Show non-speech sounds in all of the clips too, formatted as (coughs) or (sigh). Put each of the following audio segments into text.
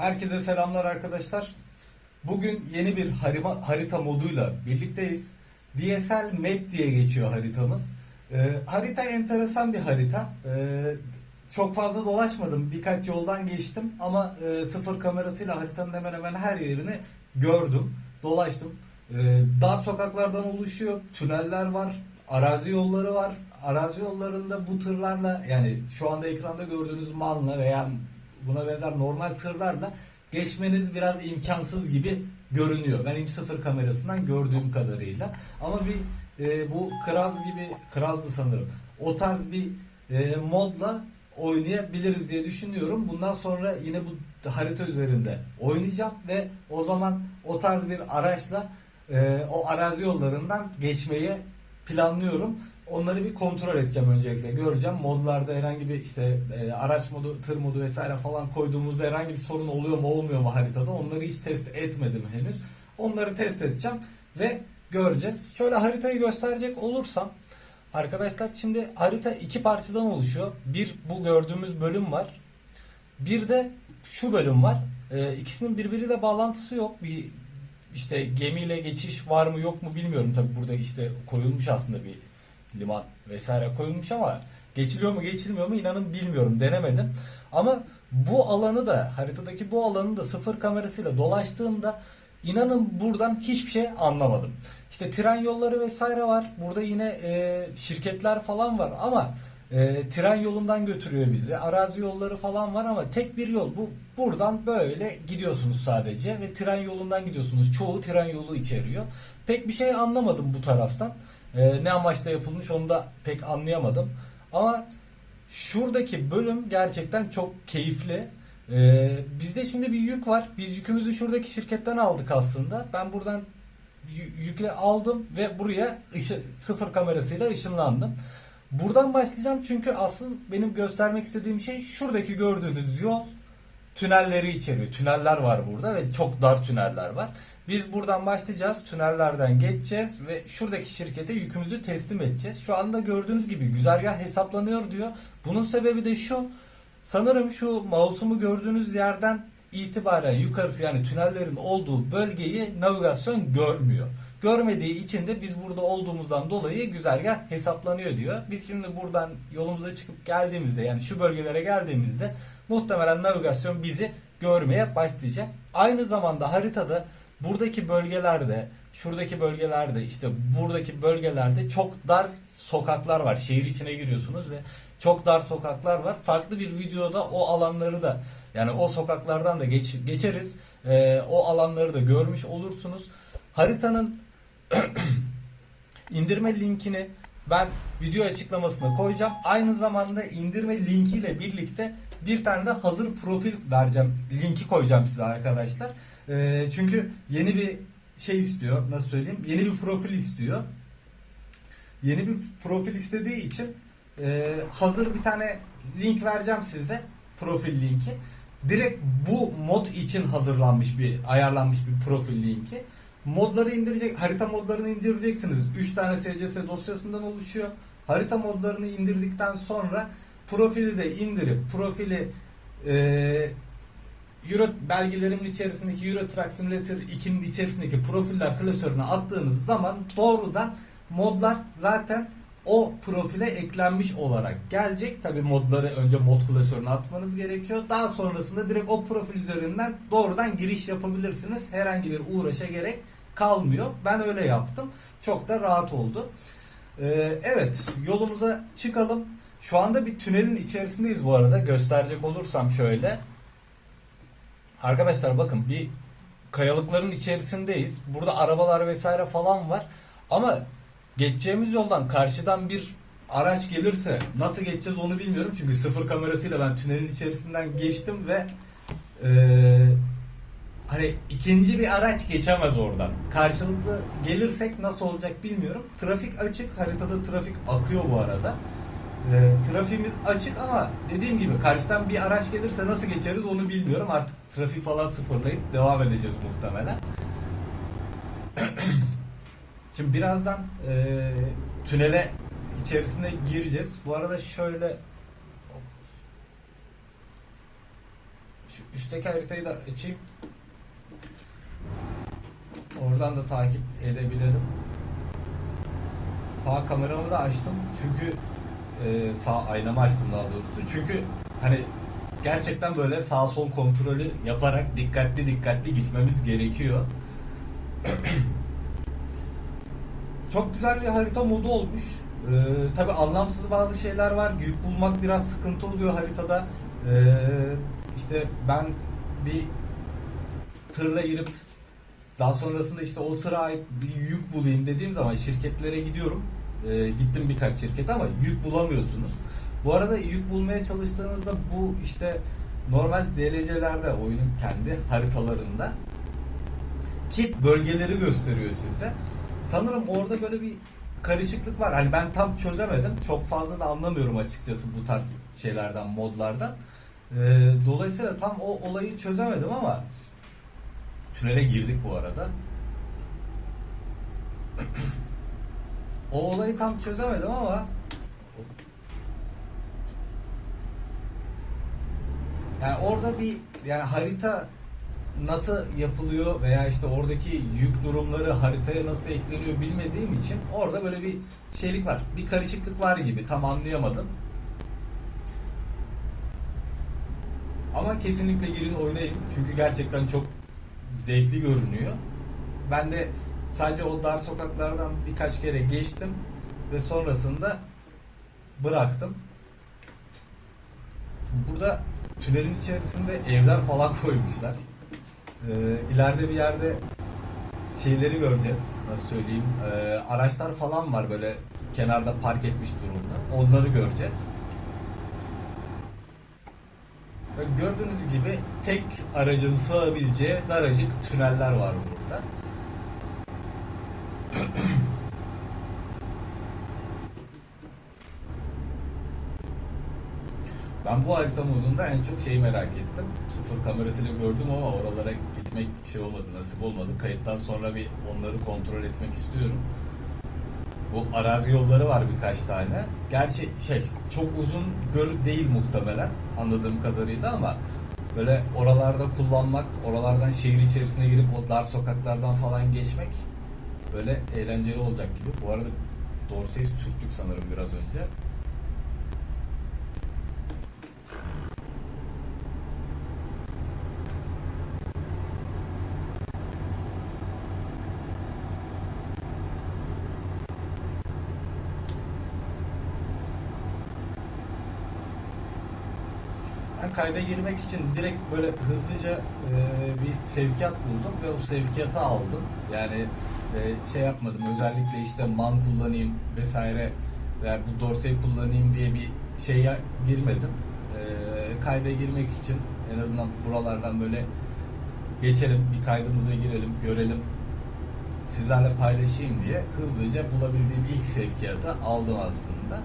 Herkese selamlar arkadaşlar. Bugün yeni bir harita, moduyla birlikteyiz. DSL Map diye geçiyor haritamız. Ee, harita enteresan bir harita. Ee, çok fazla dolaşmadım. Birkaç yoldan geçtim ama e, sıfır kamerasıyla haritanın hemen hemen her yerini gördüm. Dolaştım. Ee, dar sokaklardan oluşuyor. Tüneller var. Arazi yolları var. Arazi yollarında bu tırlarla yani şu anda ekranda gördüğünüz manla veya buna benzer normal tırlarla geçmeniz biraz imkansız gibi görünüyor. Benim sıfır kamerasından gördüğüm kadarıyla. Ama bir e, bu Kraz gibi Kraz'dı sanırım. O tarz bir e, modla oynayabiliriz diye düşünüyorum. Bundan sonra yine bu harita üzerinde oynayacağım ve o zaman o tarz bir araçla e, o arazi yollarından geçmeyi planlıyorum. Onları bir kontrol edeceğim öncelikle. Göreceğim. Modlarda herhangi bir işte e, araç modu, tır modu vesaire falan koyduğumuzda herhangi bir sorun oluyor mu olmuyor mu haritada? Onları hiç test etmedim henüz. Onları test edeceğim ve göreceğiz. Şöyle haritayı gösterecek olursam arkadaşlar şimdi harita iki parçadan oluşuyor. Bir bu gördüğümüz bölüm var. Bir de şu bölüm var. E, ikisinin birbiriyle bağlantısı yok. Bir işte gemiyle geçiş var mı yok mu bilmiyorum. Tabi burada işte koyulmuş aslında bir liman vesaire koyulmuş ama geçiliyor mu geçilmiyor mu inanın bilmiyorum denemedim. Ama bu alanı da haritadaki bu alanı da sıfır kamerasıyla dolaştığımda inanın buradan hiçbir şey anlamadım. İşte tren yolları vesaire var. Burada yine e, şirketler falan var ama e, tren yolundan götürüyor bizi. Arazi yolları falan var ama tek bir yol. Bu buradan böyle gidiyorsunuz sadece ve tren yolundan gidiyorsunuz. Çoğu tren yolu içeriyor. Pek bir şey anlamadım bu taraftan. E, ne amaçla yapılmış onu da pek anlayamadım. Ama şuradaki bölüm gerçekten çok keyifli. E, bizde şimdi bir yük var. Biz yükümüzü şuradaki şirketten aldık aslında. Ben buradan yükle aldım ve buraya ışı, sıfır kamerasıyla ışınlandım. Buradan başlayacağım çünkü asıl benim göstermek istediğim şey şuradaki gördüğünüz yol tünelleri içeriyor. Tüneller var burada ve çok dar tüneller var. Biz buradan başlayacağız. Tünellerden geçeceğiz ve şuradaki şirkete yükümüzü teslim edeceğiz. Şu anda gördüğünüz gibi güzergah hesaplanıyor diyor. Bunun sebebi de şu. Sanırım şu mouse'umu gördüğünüz yerden itibaren yukarısı yani tünellerin olduğu bölgeyi navigasyon görmüyor. Görmediği için de biz burada olduğumuzdan dolayı güzergah hesaplanıyor diyor. Biz şimdi buradan yolumuza çıkıp geldiğimizde yani şu bölgelere geldiğimizde muhtemelen navigasyon bizi görmeye başlayacak. Aynı zamanda haritada buradaki bölgelerde, şuradaki bölgelerde, işte buradaki bölgelerde çok dar sokaklar var. Şehir içine giriyorsunuz ve çok dar sokaklar var. Farklı bir videoda o alanları da yani o sokaklardan da geç, geçeriz. Ee, o alanları da görmüş olursunuz. Haritanın (clears throat) indirme linkini ben video açıklamasına koyacağım. Aynı zamanda indirme linkiyle birlikte bir tane de hazır profil vereceğim. Linki koyacağım size arkadaşlar. Ee, çünkü yeni bir şey istiyor. Nasıl söyleyeyim? Yeni bir profil istiyor. Yeni bir profil istediği için e, hazır bir tane link vereceğim size. Profil linki. Direkt bu mod için hazırlanmış bir ayarlanmış bir profil linki. Modları indirecek, harita modlarını indireceksiniz. 3 tane SCS dosyasından oluşuyor. Harita modlarını indirdikten sonra profili de indirip profili e, Euro belgelerimin içerisindeki Euro Truck Simulator 2'nin içerisindeki profiller klasörüne attığınız zaman doğrudan modlar zaten o profile eklenmiş olarak gelecek. Tabi modları önce mod klasörüne atmanız gerekiyor. Daha sonrasında direkt o profil üzerinden doğrudan giriş yapabilirsiniz. Herhangi bir uğraşa gerek kalmıyor. Ben öyle yaptım. Çok da rahat oldu. Ee, evet yolumuza çıkalım. Şu anda bir tünelin içerisindeyiz bu arada. Gösterecek olursam şöyle. Arkadaşlar bakın bir kayalıkların içerisindeyiz. Burada arabalar vesaire falan var. Ama geçeceğimiz yoldan karşıdan bir araç gelirse nasıl geçeceğiz onu bilmiyorum. Çünkü sıfır kamerasıyla ben tünelin içerisinden geçtim ve eee, hani ikinci bir araç geçemez oradan. Karşılıklı gelirsek nasıl olacak bilmiyorum. Trafik açık. Haritada trafik akıyor bu arada. Eee, trafiğimiz açık ama dediğim gibi karşıdan bir araç gelirse nasıl geçeriz onu bilmiyorum. Artık trafik falan sıfırlayıp devam edeceğiz muhtemelen. (clears throat) Şimdi birazdan eee, tünele içerisine gireceğiz. Bu arada şöyle Şu üstteki haritayı da açayım. Oradan da takip edebilirim. Sağ kameramı da açtım. Çünkü e, sağ aynamı açtım daha doğrusu. Çünkü hani gerçekten böyle sağ sol kontrolü yaparak dikkatli dikkatli gitmemiz gerekiyor. (clears throat) Çok güzel bir harita modu olmuş. Ee, Tabi anlamsız bazı şeyler var. Yük bulmak biraz sıkıntı oluyor haritada. Ee, işte ben bir tırla girip daha sonrasında işte o tıra ait bir yük bulayım dediğim zaman şirketlere gidiyorum. Ee, gittim birkaç şirket ama yük bulamıyorsunuz. Bu arada yük bulmaya çalıştığınızda bu işte normal DLC'lerde oyunun kendi haritalarında ki bölgeleri gösteriyor size. Sanırım orada böyle bir karışıklık var. Hani ben tam çözemedim. Çok fazla da anlamıyorum açıkçası bu tarz şeylerden, modlardan. Ee, dolayısıyla tam o olayı çözemedim ama tünele girdik bu arada. (clears throat) o olayı tam çözemedim ama yani orada bir yani harita nasıl yapılıyor veya işte oradaki yük durumları haritaya nasıl ekleniyor bilmediğim için orada böyle bir şeylik var. Bir karışıklık var gibi. Tam anlayamadım. Ama kesinlikle girin oynayın. Çünkü gerçekten çok zevkli görünüyor. Ben de sadece o dar sokaklardan birkaç kere geçtim ve sonrasında bıraktım. Burada tünelin içerisinde evler falan (laughs) koymuşlar. Ee, ileride bir yerde şeyleri göreceğiz. Nasıl söyleyeyim? Ee, araçlar falan var böyle kenarda park etmiş durumda. Onları göreceğiz. Ve gördüğünüz gibi tek aracın sığabileceği daracık tüneller var burada. Ben bu harita modunda en çok şeyi merak ettim. Sıfır kamerasıyla gördüm ama oralara gitmek şey olmadı, nasip olmadı. Kayıttan sonra bir onları kontrol etmek istiyorum. Bu arazi yolları var birkaç tane. Gerçi şey çok uzun göl değil muhtemelen anladığım kadarıyla ama böyle oralarda kullanmak, oralardan şehir içerisine girip o sokaklardan falan geçmek böyle eğlenceli olacak gibi. Bu arada Dorsey'i sürttük sanırım biraz önce. Ben kayda girmek için direkt böyle hızlıca e, bir sevkiyat buldum ve o sevkiyatı aldım. Yani e, şey yapmadım özellikle işte man kullanayım vesaire veya bu dorseyi kullanayım diye bir şeye girmedim. E, kayda girmek için en azından buralardan böyle geçelim bir kaydımıza girelim görelim sizlerle paylaşayım diye hızlıca bulabildiğim ilk sevkiyatı aldım aslında.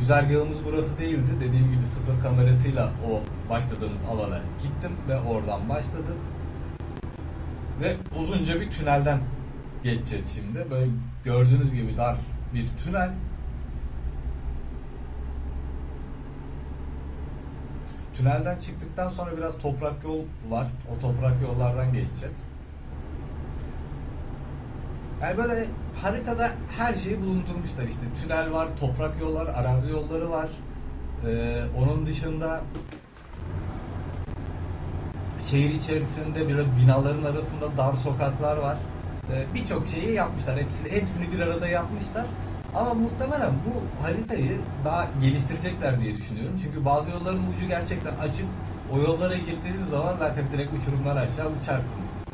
Güzergahımız burası değildi. Dediğim gibi sıfır kamerasıyla o başladığımız alana gittim ve oradan başladık. Ve uzunca bir tünelden geçeceğiz şimdi. Böyle gördüğünüz gibi dar bir tünel. Tünelden çıktıktan sonra biraz toprak yol var. O toprak yollardan geçeceğiz. Yani böyle haritada her şeyi bulundurmuşlar işte. Tünel var, toprak yollar, arazi yolları var. Ee, onun dışında şehir içerisinde böyle binaların arasında dar sokaklar var. Ee, Birçok şeyi yapmışlar. Hepsini, hepsini bir arada yapmışlar. Ama muhtemelen bu haritayı daha geliştirecekler diye düşünüyorum. Çünkü bazı yolların ucu gerçekten açık. O yollara girdiğiniz zaman zaten direkt uçurumdan aşağı uçarsınız.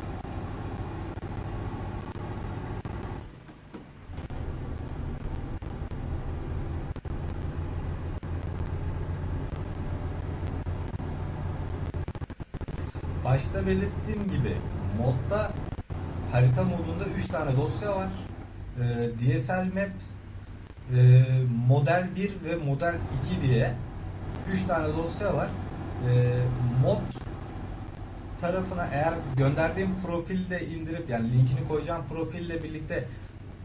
Başta belirttiğim gibi modda harita modunda 3 tane dosya var. Ee, DSL Map, e, Model 1 ve Model 2 diye 3 tane dosya var. Ee, mod tarafına eğer gönderdiğim profilde indirip yani linkini koyacağım profille birlikte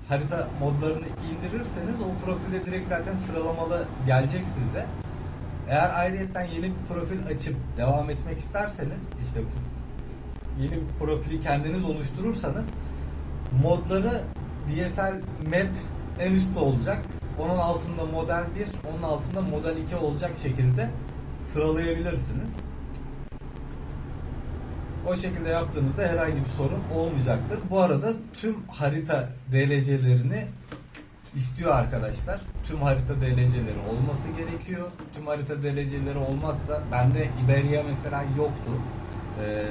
harita modlarını indirirseniz o profilde direkt zaten sıralamalı gelecek size. Eğer ayrıyetten yeni bir profil açıp devam etmek isterseniz işte yeni bir profili kendiniz oluşturursanız modları DSL Map en üstte olacak. Onun altında model 1, onun altında model 2 olacak şekilde sıralayabilirsiniz. O şekilde yaptığınızda herhangi bir sorun olmayacaktır. Bu arada tüm harita DLC'lerini istiyor arkadaşlar. Tüm harita DLC'leri olması gerekiyor. Tüm harita DLC'leri olmazsa bende Iberia mesela yoktu. Ee,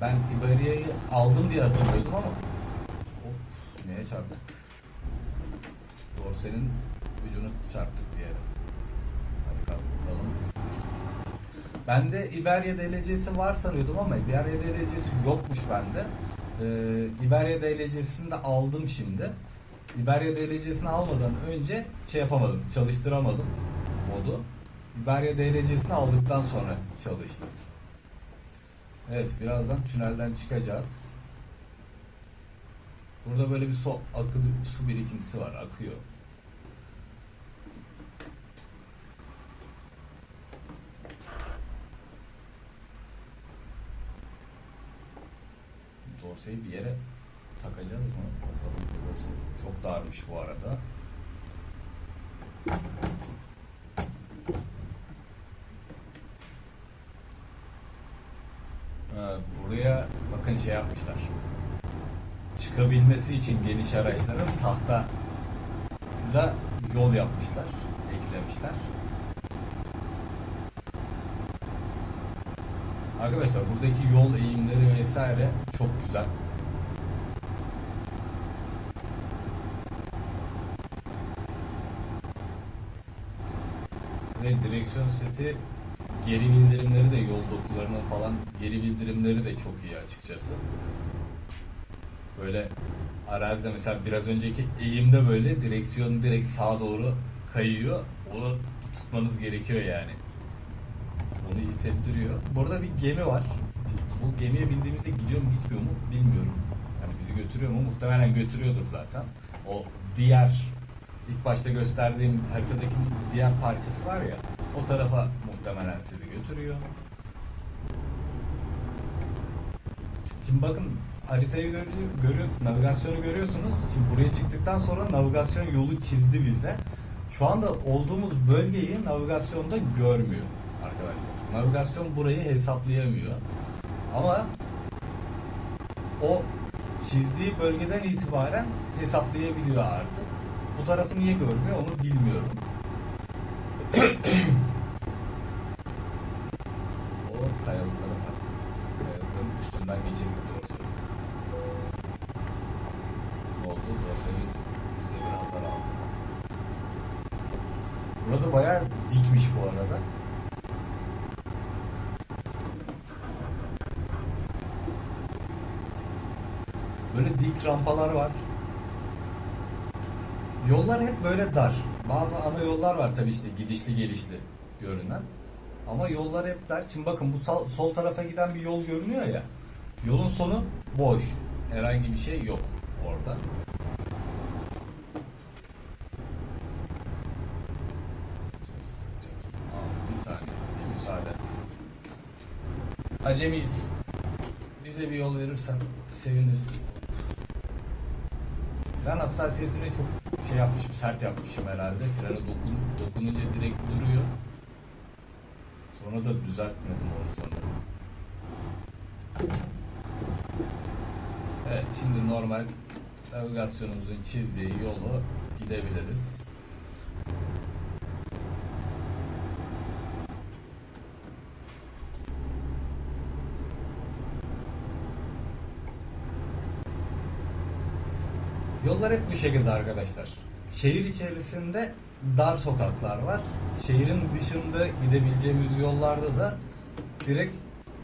ben Iberia'yı aldım diye hatırlıyordum ama hop neye çarptık? Dorsenin ucunu çarptık bir yere. Hadi kalk bakalım. Bende Iberia DLC'si var sanıyordum ama Iberia DLC'si yokmuş bende. Ee, Iberia DLC'sini de aldım şimdi. Iberia DLC'sini almadan önce şey yapamadım, çalıştıramadım modu. Iberia DLC'sini aldıktan sonra çalıştı. Evet, birazdan tünelden çıkacağız. Burada böyle bir su, akı, su birikintisi var, akıyor. Dorseyi bir yere takacağız mı? Bakalım burası çok darmış bu arada. Ha, buraya bakın şey yapmışlar. Çıkabilmesi için geniş araçların tahta ile yol yapmışlar, eklemişler. Arkadaşlar buradaki yol eğimleri vesaire çok güzel. Ve direksiyon seti geri bildirimleri de yol dokularının falan geri bildirimleri de çok iyi açıkçası. Böyle arazide mesela biraz önceki eğimde böyle direksiyon direkt sağa doğru kayıyor. Onu tutmanız gerekiyor yani. Onu hissettiriyor. Burada bir gemi var. Bu gemiye bindiğimizde gidiyor mu gitmiyor mu bilmiyorum. Yani bizi götürüyor mu? Muhtemelen götürüyordur zaten. O diğer ilk başta gösterdiğim haritadaki diğer parçası var ya o tarafa muhtemelen sizi götürüyor. Şimdi bakın haritayı görüyor, görüyorsunuz, navigasyonu görüyorsunuz. Şimdi buraya çıktıktan sonra navigasyon yolu çizdi bize. Şu anda olduğumuz bölgeyi navigasyonda görmüyor arkadaşlar. Navigasyon burayı hesaplayamıyor. Ama o çizdiği bölgeden itibaren hesaplayabiliyor artık. Bu tarafı niye görmüyor onu bilmiyorum. (coughs) Hop kayalıklara taktık. Kayalıkların üstünden geçirdik dorseyi. Ne oldu? Dorsemiz yüzde bir hasar aldı. Burası bayağı dikmiş bu arada. Böyle dik rampalar var. Yollar hep böyle dar. Bazı ana yollar var tabii işte gidişli gelişli görünen. Ama yollar hep dar. Şimdi bakın bu sol, sol tarafa giden bir yol görünüyor ya. Yolun sonu boş. Herhangi bir şey yok orada. Bir saniye, bir müsaade. Acemiyiz. Bize bir yol verirsen seviniriz. Fren hassasiyetini çok şey yapmışım, sert yapmışım herhalde. Frene dokun, dokununca direkt duruyor. Sonra da düzeltmedim onu sanırım. Evet, şimdi normal navigasyonumuzun çizdiği yolu gidebiliriz. Yollar hep bu şekilde arkadaşlar. Şehir içerisinde dar sokaklar var. Şehrin dışında gidebileceğimiz yollarda da direkt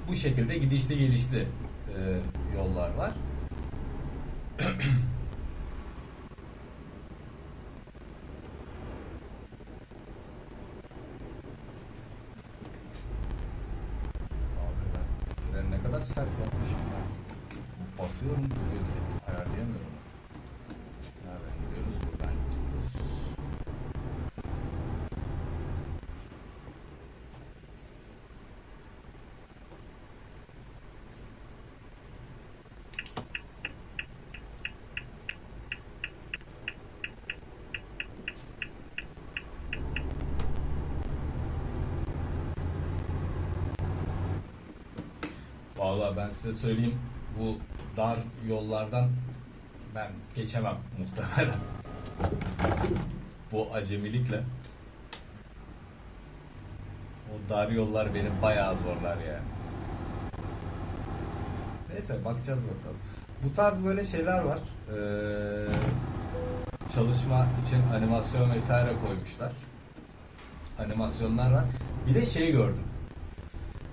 bu şekilde gidişli gelişli e, yollar var. (clears throat) Abi ben freni ne kadar sert yapmışım ya. Basıyorum duruyor direkt. Ayarlayamıyorum. Nereden gidiyoruz? Buradan gidiyoruz. Vallahi ben size söyleyeyim bu dar yollardan ben geçemem muhtemelen. (laughs) bu acemilikle. O dar yollar beni bayağı zorlar yani. Neyse bakacağız bakalım. Bu tarz böyle şeyler var. Ee, çalışma için animasyon vesaire koymuşlar. Animasyonlar var. Bir de şey gördüm.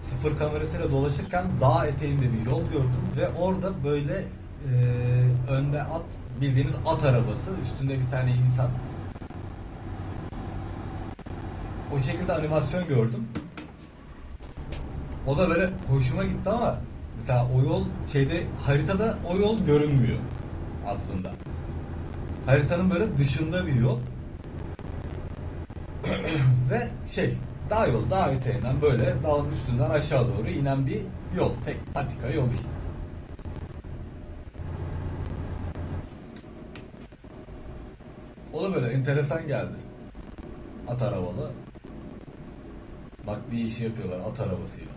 Sıfır kamerasıyla dolaşırken dağ eteğinde bir yol gördüm ve orada böyle e, önde at bildiğiniz at arabası üstünde bir tane insan o şekilde animasyon gördüm. O da böyle hoşuma gitti ama mesela o yol şeyde haritada o yol görünmüyor aslında. Haritanın böyle dışında bir yol. (clears throat) Ve şey dağ yolu dağ eteğinden böyle dağın üstünden aşağı doğru inen bir yol. Tek patika yol işte. O da böyle enteresan geldi. At arabalı. Bak bir işi yapıyorlar at arabasıyla.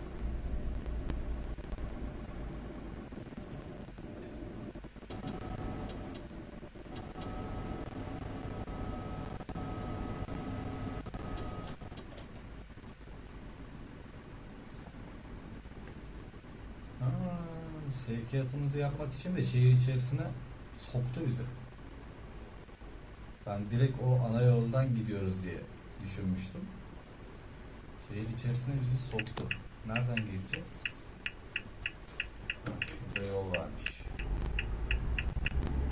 Aa, sevkiyatımızı yapmak için de şehir içerisine soktu bizi. Ben direkt o ana yoldan gidiyoruz diye düşünmüştüm. Şehir içerisine bizi soktu. Nereden gireceğiz? Şurada yol varmış.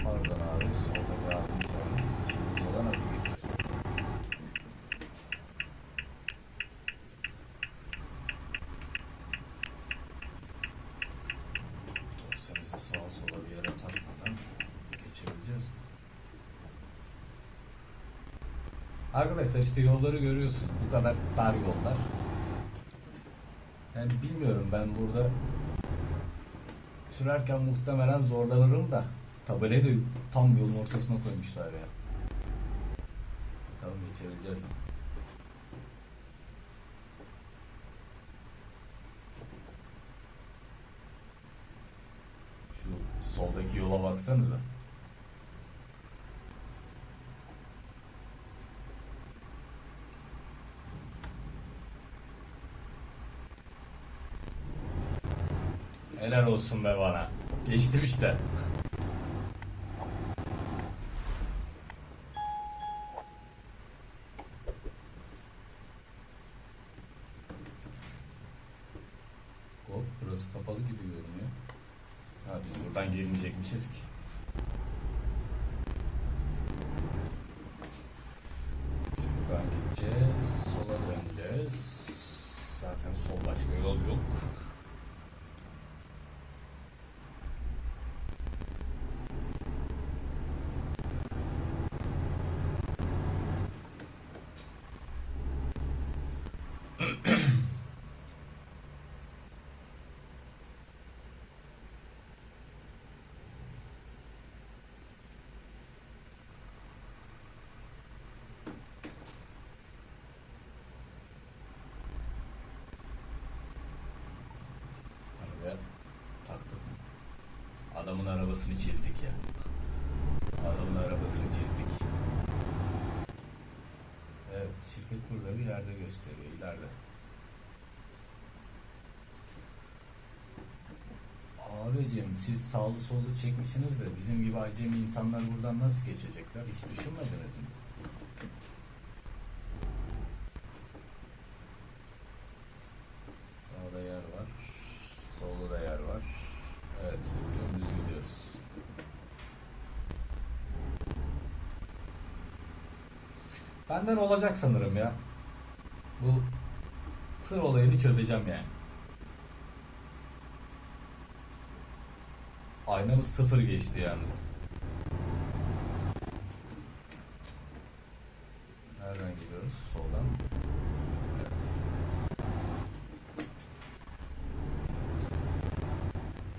Pardon abi, solda bir abimiz varmış. Şimdi bu yola nasıl gideceğiz bakalım. Yoksa bizi sağa sola bir yere takmadan geçebileceğiz mi? Arkadaşlar işte yolları görüyorsun. Bu kadar dar yollar. Yani bilmiyorum ben burada sürerken muhtemelen zorlanırım da tabelayı da tam yolun ortasına koymuşlar ya. Bakalım geçebileceğiz mi? Şu soldaki yola baksanıza. Helal olsun be bana. Geçtim işte. Hop burası kapalı gibi görünüyor. Ha biz buradan girmeyecekmişiz ki. Şuradan gideceğiz. Sola döneceğiz. Zaten sol başka yol yok. Arabaya taktık. Adamın arabasını çizdik ya. Adamın arabasını çizdik. Evet, şirket burada bir yerde gösteriyor, ileride. Abicim siz sağlı sollu çekmişsiniz de bizim gibi acemi insanlar buradan nasıl geçecekler hiç düşünmediniz mi? Sağda yer var, solda da yer var. Evet, dümdüz gidiyoruz. Benden olacak sanırım ya. Bu tır olayını çözeceğim yani. Aynamız sıfır geçti yalnız. Nereden gidiyoruz? Soldan. Evet.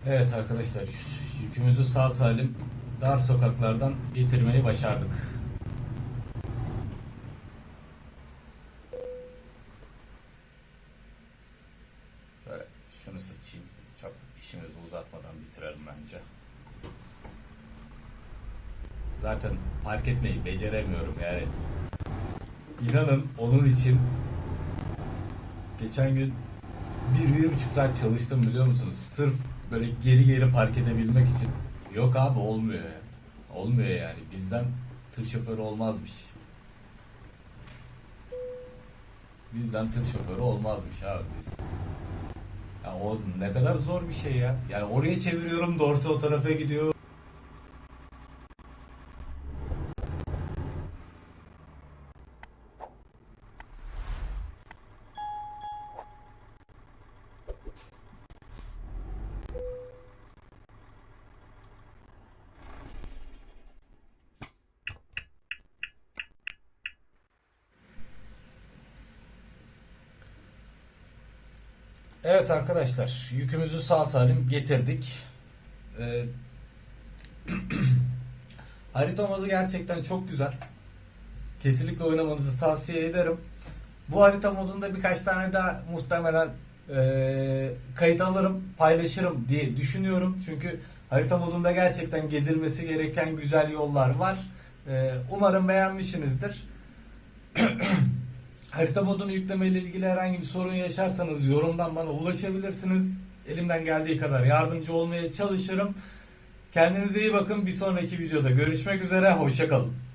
Evet arkadaşlar yükümüzü sağ salim dar sokaklardan getirmeyi başardık. Şöyle şunu seçeyim. Çok işimizi uzatmadan bitirelim bence. Zaten park etmeyi beceremiyorum yani. İnanın onun için geçen gün bir, bir buçuk saat çalıştım biliyor musunuz? Sırf böyle geri geri park edebilmek için. Yok abi olmuyor. Olmuyor yani. Bizden tır şoförü olmazmış. Bizden tır şoförü olmazmış abi biz. Ya o ne kadar zor bir şey ya. Yani oraya çeviriyorum dorsa o tarafa gidiyor. Evet arkadaşlar yükümüzü sağ salim getirdik. Ee, (clears throat) harita modu gerçekten çok güzel. Kesinlikle oynamanızı tavsiye ederim. Bu harita modunda birkaç tane daha muhtemelen e, kayıt alırım, paylaşırım diye düşünüyorum. Çünkü harita modunda gerçekten gezilmesi gereken güzel yollar var. E, umarım beğenmişsinizdir. (clears throat) Harita modunu yükleme ile ilgili herhangi bir sorun yaşarsanız yorumdan bana ulaşabilirsiniz. Elimden geldiği kadar yardımcı olmaya çalışırım. Kendinize iyi bakın. Bir sonraki videoda görüşmek üzere. Hoşçakalın.